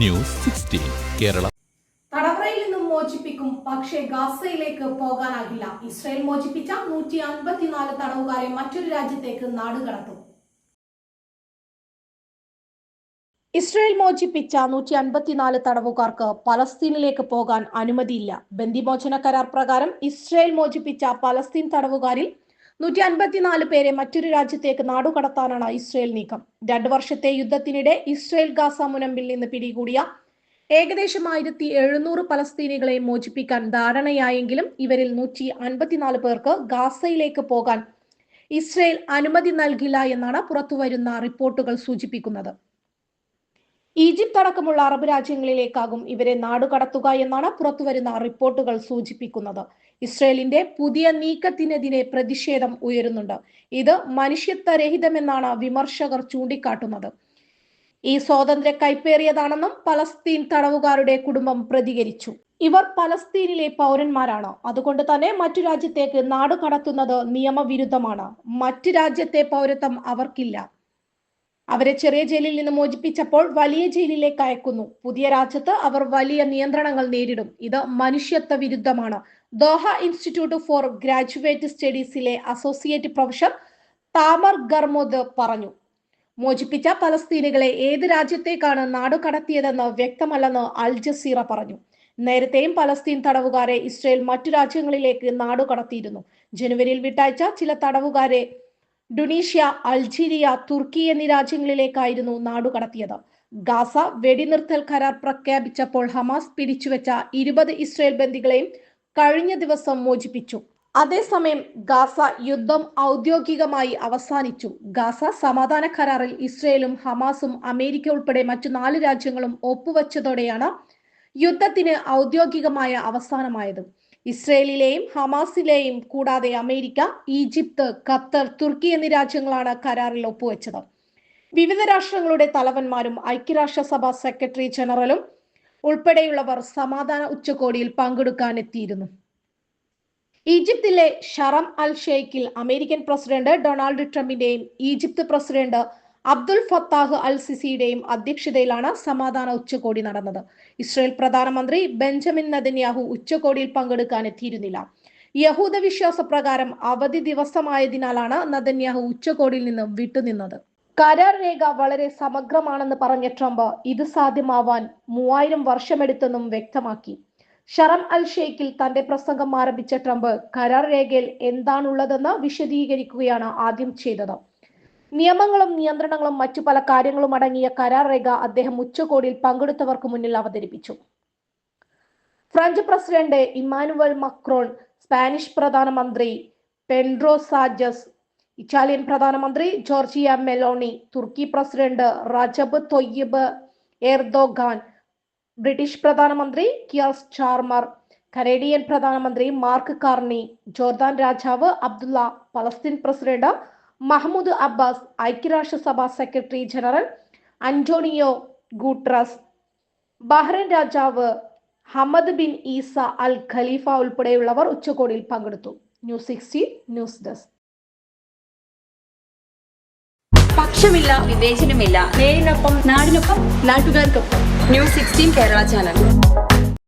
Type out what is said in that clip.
News sixteen Kerala. തടവറയിൽ നിന്നും മോചിപ്പിക്കും പക്ഷേ ഗാസയിലേക്ക് പോകാനാകില്ല. ഇസ്രായേൽ മോചിപ്പിച്ച നൂറ്റി അൻപത്തിനാല് തടവുകാരെ മറ്റൊരു രാജ്യത്തേക്ക് നാടുകടത്തും. ഇസ്രായേൽ മോചിപ്പിച്ച നൂറ്റി അൻപത്തിനാല് തടവുകാർക്ക് പലസ്തീനിലേക്ക് പോകാൻ അനുമതിയില്ല. ബന്ദിമോചന കരാർ പ്രകാരം ഇസ്രയേൽ മോചിപ്പിച്ച പലസ്തീൻ തടവുകാരിൽ നൂറ്റി അൻപത്തിനാല് പേരെ മറ്റൊരു രാജ്യത്തേക്ക് നാടുകടത്താനാണ് ഇസ്രയേൽ നീക്കം. രണ്ടു വർഷത്തെ യുദ്ധത്തിനിടെ ഇസ്രയേൽ ഗാസ മുനമ്പിൽ നിന്ന് പിടികൂടിയ ഏകദേശം ആയിരത്തി എഴുന്നൂറ് പലസ്തീനികളെ മോചിപ്പിക്കാൻ ധാരണയായെങ്കിലും ഇവരിൽ നൂറ്റി അൻപത്തിനാല് പേർക്ക് ഗാസയിലേക്ക് പോകാൻ ഇസ്രയേൽ അനുമതി നൽകില്ല എന്നാണ് പുറത്തുവരുന്ന റിപ്പോർട്ടുകൾ സൂചിപ്പിക്കുന്നത്. ഈജിപ്ത് അടക്കമുള്ള അറബ് രാജ്യങ്ങളിലേക്കാകും ഇവരെ നാടുകടത്തുക എന്നാണ് പുറത്തുവരുന്ന റിപ്പോർട്ടുകൾ സൂചിപ്പിക്കുന്നത്. ഇസ്രയേലിന്റെ പുതിയ നീക്കത്തിനെതിരെ പ്രതിഷേധം ഉയരുന്നുണ്ട്. ഇത് മനുഷ്യത്വരഹിതമെന്നാണ് വിമർശകർ ചൂണ്ടിക്കാട്ടുന്നത്. ഈ സ്വാതന്ത്ര്യ കൈപ്പേറിയതാണെന്നും പലസ്തീൻ തടവുകാരുടെ കുടുംബം പ്രതികരിച്ചു. ഇവർ പലസ്തീനിലെ പൗരന്മാരാണ്. അതുകൊണ്ട് തന്നെ മറ്റു രാജ്യത്തേക്ക് നാട് കടത്തുന്നത് നിയമവിരുദ്ധമാണ്. മറ്റു രാജ്യത്തെ പൗരത്വം അവർക്കില്ല. അവരെ ചെറിയ ജയിലിൽ നിന്ന് മോചിപ്പിച്ചപ്പോൾ വലിയ ജയിലിലേക്ക് അയക്കുന്നു. പുതിയ രാജ്യത്ത് അവർ വലിയ നിയന്ത്രണങ്ങൾ നേരിടും. ഇത് മനുഷ്യത്വ വിരുദ്ധമാണ്. ദോഹ ഇൻസ്റ്റിറ്റ്യൂട്ട് ഫോർ ഗ്രാജുവേറ്റ് സ്റ്റഡീസിലെ അസോസിയേറ്റ് പ്രൊഫസർ താമർ ഗർമോദ് പറഞ്ഞു. മോചിപ്പിച്ച പലസ്തീനുകളെ ഏത് രാജ്യത്തേക്കാണ് നാടുകടത്തിയതെന്ന് വ്യക്തമല്ലെന്ന് അൽ ജസീറ പറഞ്ഞു. നേരത്തെയും പലസ്തീൻ തടവുകാരെ ഇസ്രയേൽ മറ്റു രാജ്യങ്ങളിലേക്ക് നാടുകടത്തിയിരുന്നു ജനുവരിയിൽ വിട്ടയച്ച ചില തടവുകാരെ ഡുണീഷ്യ അൾജീരിയ തുർക്കി എന്നീ രാജ്യങ്ങളിലേക്കായിരുന്നു നാടുകടത്തിയത്. ഗാസ വെടിനിർത്തൽ കരാർ പ്രഖ്യാപിച്ചപ്പോൾ ഹമാസ് പിടിച്ചുവെച്ച ഇരുപത് ഇസ്രയേൽ ബന്ദികളെയും കഴിഞ്ഞ ദിവസം മോചിപ്പിച്ചു. അതേസമയം ഗാസ യുദ്ധം ഔദ്യോഗികമായി അവസാനിച്ചു. ഗാസ സമാധാന കരാറിൽ ഇസ്രയേലും ഹമാസും അമേരിക്ക ഉൾപ്പെടെ മറ്റു നാല് രാജ്യങ്ങളും ഒപ്പുവെച്ചതോടെയാണ് യുദ്ധത്തിന് ഔദ്യോഗികമായ അവസാനമായത്. ഇസ്രയേലിലെയും ഹമാസിലെയും കൂടാതെ അമേരിക്ക ഈജിപ്ത് ഖത്തർ തുർക്കി എന്നീ രാജ്യങ്ങളാണ് കരാറിൽ ഒപ്പുവെച്ചത്. വിവിധ രാഷ്ട്രങ്ങളുടെ തലവന്മാരും ഐക്യരാഷ്ട്രസഭ സെക്രട്ടറി ജനറലും ഉൾപ്പെടെയുള്ളവർ സമാധാന ഉച്ചകോടിയിൽ പങ്കെടുക്കാൻ എത്തിയിരുന്നു ഈജിപ്തിലെ ഷറം അൽ ഷെയ്ഖിൽ American president Donald ട്രംപിന്റെയും Egypt president Abdel Fattah al സിസിയുടെയും അധ്യക്ഷതയിലാണ് സമാധാന ഉച്ചകോടി നടന്നത്. ഇസ്രയേൽ പ്രധാനമന്ത്രി ബെഞ്ചമിൻ നദന്യാഹു ഉച്ചകോടിയിൽ പങ്കെടുക്കാൻ എത്തിയിരുന്നില്ല യഹൂദ വിശ്വാസ പ്രകാരം അവധി ദിവസമായതിനാലാണ് നദന്യാഹു ഉച്ചകോടിയിൽ നിന്ന് വിട്ടുനിന്നത്. കരാർ രേഖ വളരെ സമഗ്രമാണെന്ന് പറഞ്ഞ ട്രംപ് ഇത് സാധ്യമാവാൻ മൂവായിരം വർഷമെടുത്തെന്നും വ്യക്തമാക്കി. ഷറം അൽ ഷെയ്ഖിൽ തന്റെ പ്രസംഗം ആരംഭിച്ച ട്രംപ് കരാർ രേഖയിൽ എന്താണുള്ളതെന്ന് വിശദീകരിക്കുകയാണ് ആദ്യം ചെയ്തത്. നിയമങ്ങളും നിയന്ത്രണങ്ങളും മറ്റു പല കാര്യങ്ങളും അടങ്ങിയ കരാർ രേഖ അദ്ദേഹം ഉച്ചകോടിയിൽ പങ്കെടുത്തവർക്ക് മുന്നിൽ അവതരിപ്പിച്ചു. French president Emmanuel Macron Spanish പ്രധാനമന്ത്രി പെൻഡ്രോ സാജസ് ഇറ്റാലിയൻ പ്രധാനമന്ത്രി ജോർജിയ മെലോണി തുർക്കി president Recep Tayyip Erdogan British പ്രധാനമന്ത്രി കിയാസ് ചാർമർ കനേഡിയൻ പ്രധാനമന്ത്രി മാർക്ക് കാർണി ജോർദാൻ രാജാവ് Abdullah Palestine president Mahmoud Abbas ഐക്യരാഷ്ട്രസഭ secretary general Antonio Guterres Bahrain രാജാവ് Hamad bin Isa al Khalifa ഉൾപ്പെടെയുള്ളവർ ഉച്ചകോടിയിൽ പങ്കെടുത്തു. News sixteen news desk. പക്ഷമില്ല വിവേചനമില്ല. നേരിനൊപ്പം നാടിനൊപ്പം നാട്ടുകാർക്കൊപ്പം. News sixteen Kerala channel.